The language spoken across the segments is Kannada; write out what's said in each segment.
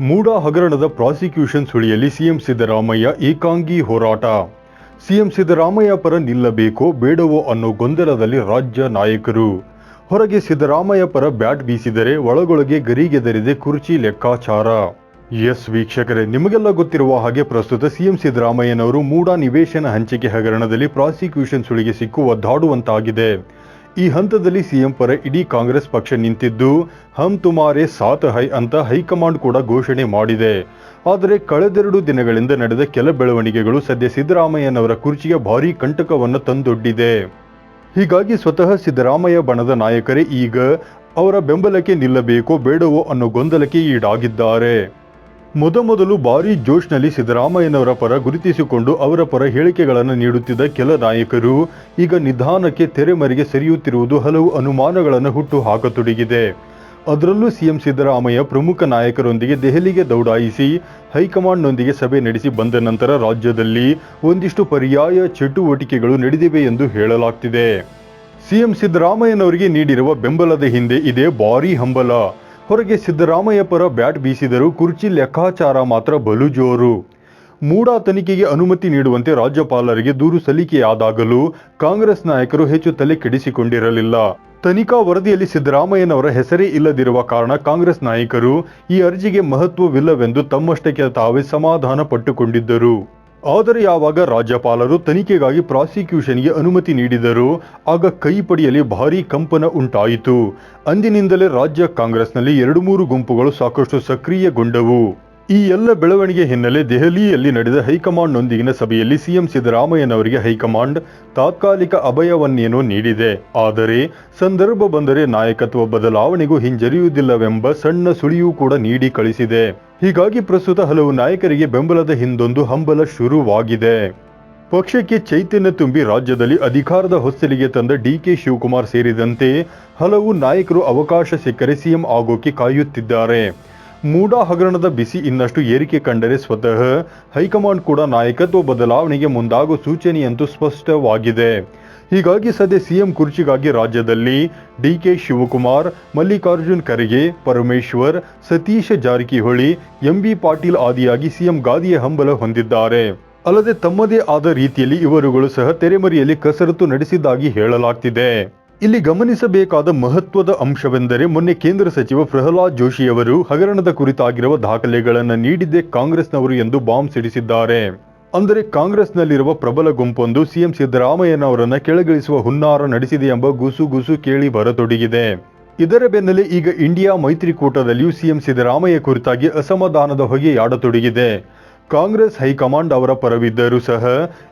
ಮೂಡ ಹಗರಣದ ಪ್ರಾಸಿಕ್ಯೂಷನ್ ಸುಳಿಯಲ್ಲಿ ಸಿಎಂ ಸಿದ್ದರಾಮಯ್ಯ ಏಕಾಂಗಿ ಹೋರಾಟ. ಸಿಎಂ ಸಿದ್ದರಾಮಯ್ಯ ಪರ ನಿಲ್ಲಬೇಕೋ ಬೇಡವೋ ಅನ್ನೋ ಗೊಂದಲದಲ್ಲಿ ರಾಜ್ಯ ನಾಯಕರು. ಹೊರಗೆ ಸಿದ್ದರಾಮಯ್ಯ ಪರ ಬ್ಯಾಟ್ ಬೀಸಿದರೆ ಒಳಗೊಳಗೆ ಗರಿಗೆದರಿದೆ ಕುರ್ಚಿ ಲೆಕ್ಕಾಚಾರ. ಎಸ್ ವೀಕ್ಷಕರೇ, ನಿಮಗೆಲ್ಲ ಗೊತ್ತಿರುವ ಹಾಗೆ ಪ್ರಸ್ತುತ ಸಿಎಂ ಸಿದ್ದರಾಮಯ್ಯನವರು ಮೂಡ ನಿವೇಶನ ಹಂಚಿಕೆ ಹಗರಣದಲ್ಲಿ ಪ್ರಾಸಿಕ್ಯೂಷನ್ ಸುಳಿಗೆ ಸಿಕ್ಕುವ ಒದ್ದಾಡುವಂತಾಗಿದೆ ಈ ಹಂತದಲ್ಲಿ ಸಿಎಂ ಪರ ಇಡೀ ಕಾಂಗ್ರೆಸ್ ಪಕ್ಷ ನಿಂತಿದ್ದು ಹಮ್ ತುಮಾರೆ ಸಾತ್ ಹೈ ಅಂತ ಹೈಕಮಾಂಡ್ ಕೂಡ ಘೋಷಣೆ ಮಾಡಿದೆ. ಆದರೆ ಕಳೆದೆರಡು ದಿನಗಳಿಂದ ನಡೆದ ಕೆಲ ಬೆಳವಣಿಗೆಗಳು ಸದ್ಯ ಸಿದ್ದರಾಮಯ್ಯನವರ ಕುರ್ಚಿಗೆ ಭಾರೀ ಕಂಟಕವನ್ನು ತಂದೊಡ್ಡಿದೆ. ಹೀಗಾಗಿ ಸ್ವತಃ ಸಿದ್ದರಾಮಯ್ಯ ಬಣದ ನಾಯಕರೇ ಈಗ ಅವರ ಬೆಂಬಲಕ್ಕೆ ನಿಲ್ಲಬೇಕೋ ಬೇಡವೋ ಅನ್ನೋ ಗೊಂದಲಕ್ಕೆ ಈಡಾಗಿದ್ದಾರೆ. ಮೊದಮೊದಲು ಭಾರೀ ಜೋಶ್ನಲ್ಲಿ ಸಿದ್ದರಾಮಯ್ಯನವರ ಪರ ಗುರುತಿಸಿಕೊಂಡು ಅವರ ಪರ ಹೇಳಿಕೆಗಳನ್ನು ನೀಡುತ್ತಿದ್ದ ಕೆಲ ನಾಯಕರು, ಈಗ ನಿಧಾನಕ್ಕೆ ತೆರೆಮರೆಗೆ ಸರಿಯುತ್ತಿರುವುದು ಹಲವು ಅನುಮಾನಗಳನ್ನು ಹುಟ್ಟು ಹಾಕತೊಡಗಿದೆ. ಅದರಲ್ಲೂ ಸಿಎಂ ಸಿದ್ದರಾಮಯ್ಯ ಪ್ರಮುಖ ನಾಯಕರೊಂದಿಗೆ ದೆಹಲಿಗೆ ದೌಡಾಯಿಸಿ, ಹೈಕಮಾಂಡ್ನೊಂದಿಗೆ ಸಭೆ ನಡೆಸಿ ಬಂದ ನಂತರ ರಾಜ್ಯದಲ್ಲಿ ಒಂದಿಷ್ಟು ಪರ್ಯಾಯ ಚಟುವಟಿಕೆಗಳು ನಡೆದಿವೆ ಎಂದು ಹೇಳಲಾಗ್ತಿದೆ. ಸಿಎಂ ಸಿದ್ದರಾಮಯ್ಯನವರಿಗೆ ನೀಡಿರುವ ಬೆಂಬಲದ ಹಿಂದೆ ಇದೆ ಭಾರೀ ಹಂಬಲ. ಹೊರಗೆ ಸಿದ್ದರಾಮಯ್ಯ ಪರ ಬ್ಯಾಟ್ ಬೀಸಿದರೂ ಕುರ್ಚಿ ಲೆಕ್ಕಾಚಾರ ಮಾತ್ರ ಬಲು ಜೋರು ಮೂಡಾ ತನಿಖೆಗೆ ಅನುಮತಿ ನೀಡುವಂತೆ ರಾಜ್ಯಪಾಲರಿಗೆ ದೂರು ಸಲ್ಲಿಕೆಯಾದಾಗಲೂ ಕಾಂಗ್ರೆಸ್ ನಾಯಕರು ಹೆಚ್ಚು ತಲೆ ಕೆಡಿಸಿಕೊಂಡಿರಲಿಲ್ಲ. ತನಿಖಾ ವರದಿಯಲ್ಲಿ ಸಿದ್ದರಾಮಯ್ಯನವರ ಹೆಸರೇ ಇಲ್ಲದಿರುವ ಕಾರಣ ಕಾಂಗ್ರೆಸ್ ನಾಯಕರು ಈ ಅರ್ಜಿಗೆ ಮಹತ್ವವಿಲ್ಲವೆಂದು ತಮ್ಮಷ್ಟಕ್ಕೆ ತಾವೇ ಸಮಾಧಾನ ಪಟ್ಟುಕೊಂಡಿದ್ದರು ಆದರೆ ಯಾವಾಗ ರಾಜ್ಯಪಾಲರು ತನಿಖೆಗಾಗಿ ಪ್ರಾಸಿಕ್ಯೂಷನ್ಗೆ ಅನುಮತಿ ನೀಡಿದರು ಆಗ ಕೈ ಪಡೆಯಲಿ ಭಾರೀ ಕಂಪನ ಉಂಟಾಯಿತು. ಅಂದಿನಿಂದಲೇ ರಾಜ್ಯ ಕಾಂಗ್ರೆಸ್ನಲ್ಲಿ ಎರಡು ಮೂರು ಗುಂಪುಗಳು ಸಾಕಷ್ಟು ಸಕ್ರಿಯಗೊಂಡವು. ಈ ಎಲ್ಲ ಬೆಳವಣಿಗೆ ಹಿನ್ನೆಲೆ ದೆಹಲಿಯಲ್ಲಿ ನಡೆದ ಹೈಕಮಾಂಡ್ನೊಂದಿಗಿನ ಸಭೆಯಲ್ಲಿ ಸಿಎಂ ಸಿದ್ದರಾಮಯ್ಯನವರಿಗೆ ಹೈಕಮಾಂಡ್ ತಾತ್ಕಾಲಿಕ ಅಭಯವನ್ನೇನೋ ನೀಡಿದೆ. ಆದರೆ ಸಂದರ್ಭ ಬಂದರೆ ನಾಯಕತ್ವ ಬದಲಾವಣೆಗೂ ಹಿಂಜರಿಯುವುದಿಲ್ಲವೆಂಬ ಸಣ್ಣ ಸುಳಿಯೂ ಕೂಡ ನೀಡಿ ಕಳಿಸಿದೆ. ಹೀಗಾಗಿ ಪ್ರಸ್ತುತ ಹಲವು ನಾಯಕರಿಗೆ ಬೆಂಬಲದ ಹಿಂದೊಂದು ಹಂಬಲ ಶುರುವಾಗಿದೆ. ಪಕ್ಷಕ್ಕೆ ಚೈತನ್ಯ ತುಂಬಿ ರಾಜ್ಯದಲ್ಲಿ ಅಧಿಕಾರದ ಹೊಸ್ತಿಲಿಗೆ ತಂದ ಡಿಕೆ ಶಿವಕುಮಾರ್ ಸೇರಿದಂತೆ ಹಲವು ನಾಯಕರು ಅವಕಾಶ ಸಿಕ್ಕರೆ ಸಿಎಂ ಆಗೋಕೆ ಕಾಯುತ್ತಿದ್ದಾರೆ. ಮೂಡಾ ಹಗರಣದ ಬಿಸಿ ಇನ್ನಷ್ಟು ಏರಿಕೆ ಕಂಡರೆ ಸ್ವತಃ ಹೈಕಮಾಂಡ್ ಕೂಡ ನಾಯಕತ್ವ ಬದಲಾವಣೆಗೆ ಮುಂದಾಗೋ ಸೂಚನೆಯಂತೂ ಸ್ಪಷ್ಟವಾಗಿದೆ. ಹೀಗಾಗಿ ಸದ್ಯ ಸಿಎಂ ಕುರ್ಚಿಗಾಗಿ ರಾಜ್ಯದಲ್ಲಿ D K Shivakumar, Mallikarjun Kharge, Parameshwar, Satish Jarkiholi M B Patil ಆದಿಯಾಗಿ CM ಗಾದಿಯ ಹಂಬಲ ಹೊಂದಿದ್ದಾರೆ. ಅಲ್ಲದೆ ತಮ್ಮದೇ ಆದ ರೀತಿಯಲ್ಲಿ ಇವರುಗಳು ಸಹ ತೆರೆಮರೆಯಲ್ಲಿ ಕಸರತ್ತು ನಡೆಸಿದ್ದಾಗಿ ಹೇಳಲಾಗ್ತಿದೆ. ಇಲ್ಲಿ ಗಮನಿಸಬೇಕಾದ ಮಹತ್ವದ ಅಂಶವೆಂದರೆ ಮೊನ್ನೆ ಕೇಂದ್ರ ಸಚಿವ ಪ್ರಹ್ಲಾದ್ ಜೋಶಿಯವರು ಹಗರಣದ ಕುರಿತಾಗಿರುವ ದಾಖಲೆಗಳನ್ನು ನೀಡಿದ್ದೇ ಕಾಂಗ್ರೆಸ್ನವರು ಎಂದು ಬಾಂಬ್ ಸಿಡಿಸಿದ್ದಾರೆ. ಅಂದರೆ ಕಾಂಗ್ರೆಸ್ನಲ್ಲಿರುವ ಪ್ರಬಲ ಗುಂಪೊಂದು ಸಿಎಂ ಸಿದ್ದರಾಮಯ್ಯನವರನ್ನ ಕೆಳಗಿಳಿಸುವ ಹುನ್ನಾರ ನಡೆಸಿದೆ ಎಂಬ ಗುಸುಗುಸು ಕೇಳಿ ಬರತೊಡಗಿದೆ. ಇದರ ಬೆನ್ನಲ್ಲೇ ಈಗ ಇಂಡಿಯಾ ಮೈತ್ರಿಕೂಟದಲ್ಲಿಯೂ ಸಿಎಂ ಸಿದ್ದರಾಮಯ್ಯ ಕುರಿತಾಗಿ ಅಸಮಾಧಾನದ ಹೊಗೆಯಾಡತೊಡಗಿದೆ ಕಾಂಗ್ರೆಸ್ ಹೈಕಮಾಂಡ್ ಅವರ ಪರವಿದ್ದರೂ ಸಹ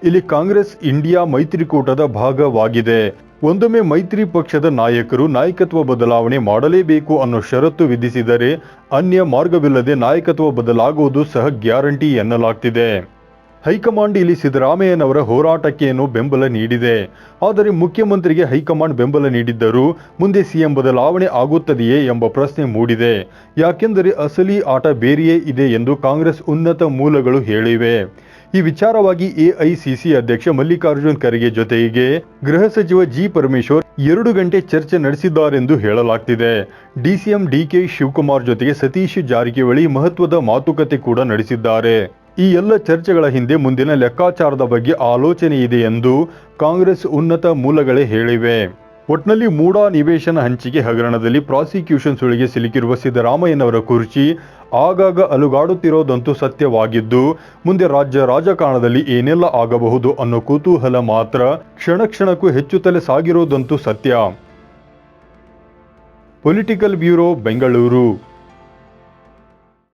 ಇಲ್ಲಿ ಕಾಂಗ್ರೆಸ್ ಇಂಡಿಯಾ ಮೈತ್ರಿಕೂಟದ ಭಾಗವಾಗಿದೆ. ಒಂದೊಮ್ಮೆ ಮೈತ್ರಿ ಪಕ್ಷದ ನಾಯಕರು ನಾಯಕತ್ವ ಬದಲಾವಣೆ ಮಾಡಲೇಬೇಕು ಅನ್ನೋ ಷರತ್ತು ವಿಧಿಸಿದರೆ ಅನ್ಯ ಮಾರ್ಗವಿಲ್ಲದೆ ನಾಯಕತ್ವ ಬದಲಾಗುವುದು ಸಹ ಗ್ಯಾರಂಟಿ ಎನ್ನಲಾಗ್ತಿದೆ. ಹೈಕಮಾಂಡ್ ಇಲ್ಲಿ ಸಿದ್ದರಾಮಯ್ಯನವರ ಹೋರಾಟಕ್ಕೇನು ಬೆಂಬಲ ನೀಡಿದೆ. ಆದರೆ ಮುಖ್ಯಮಂತ್ರಿಗೆ ಹೈಕಮಾಂಡ್ ಬೆಂಬಲ ನೀಡಿದ್ದರೂ ಮುಂದೆ ಸಿಎಂ ಬದಲಾವಣೆ ಆಗುತ್ತದೆಯೇ ಎಂಬ ಪ್ರಶ್ನೆ ಮೂಡಿದೆ. ಯಾಕೆಂದರೆ ಅಸಲಿ ಆಟ ಬೇರೆಯೇ ಇದೆ ಎಂದು ಕಾಂಗ್ರೆಸ್ ಉನ್ನತ ಮೂಲಗಳು ಹೇಳಿವೆ. ಈ ವಿಚಾರವಾಗಿ ಎಐಸಿಸಿ ಅಧ್ಯಕ್ಷ ಮಲ್ಲಿಕಾರ್ಜುನ್ ಖರ್ಗೆ ಜೊತೆಗೆ ಗೃಹ ಸಚಿವ ಜಿ ಪರಮೇಶ್ವರ್ ಎರಡು ಗಂಟೆ ಚರ್ಚೆ ನಡೆಸಿದ್ದಾರೆಂದು ಹೇಳಲಾಗ್ತಿದೆ. ಡಿಸಿಎಂ ಡಿಕೆ ಶಿವಕುಮಾರ್ ಜೊತೆಗೆ ಸತೀಶ್ ಜಾರಕಿಹೊಳಿ ಮಹತ್ವದ ಮಾತುಕತೆ ಕೂಡ ನಡೆಸಿದ್ದಾರೆ. ಈ ಎಲ್ಲ ಚರ್ಚೆಗಳ ಹಿಂದೆ ಮುಂದಿನ ಲೆಕ್ಕಾಚಾರದ ಬಗ್ಗೆ ಆಲೋಚನೆ ಇದೆ ಎಂದು ಕಾಂಗ್ರೆಸ್ ಉನ್ನತ ಮೂಲಗಳೇ ಹೇಳಿವೆ. ಒಟ್ನಲ್ಲಿ ಮೂಡಾ ನಿವೇಶನ ಹಂಚಿಕೆ ಹಗರಣದಲ್ಲಿ ಪ್ರಾಸಿಕ್ಯೂಷನ್ ಸುಳಿಗೆ ಸಿಲುಕಿರುವ ಸಿದ್ದರಾಮಯ್ಯನವರ ಕುರ್ಚಿ ಆಗಾಗ ಅಲುಗಾಡುತ್ತಿರೋದಂತೂ ಸತ್ಯವಾಗಿದ್ದು, ಮುಂದೆ ರಾಜ್ಯ ರಾಜಕಾರಣದಲ್ಲಿ ಏನೆಲ್ಲ ಆಗಬಹುದು ಅನ್ನೋ ಕುತೂಹಲ ಮಾತ್ರ ಕ್ಷಣ ಕ್ಷಣಕ್ಕೂ ಹೆಚ್ಚುತ್ತಲೇ ಸಾಗಿರೋದಂತೂ ಸತ್ಯ. Political bureau, Bengaluru.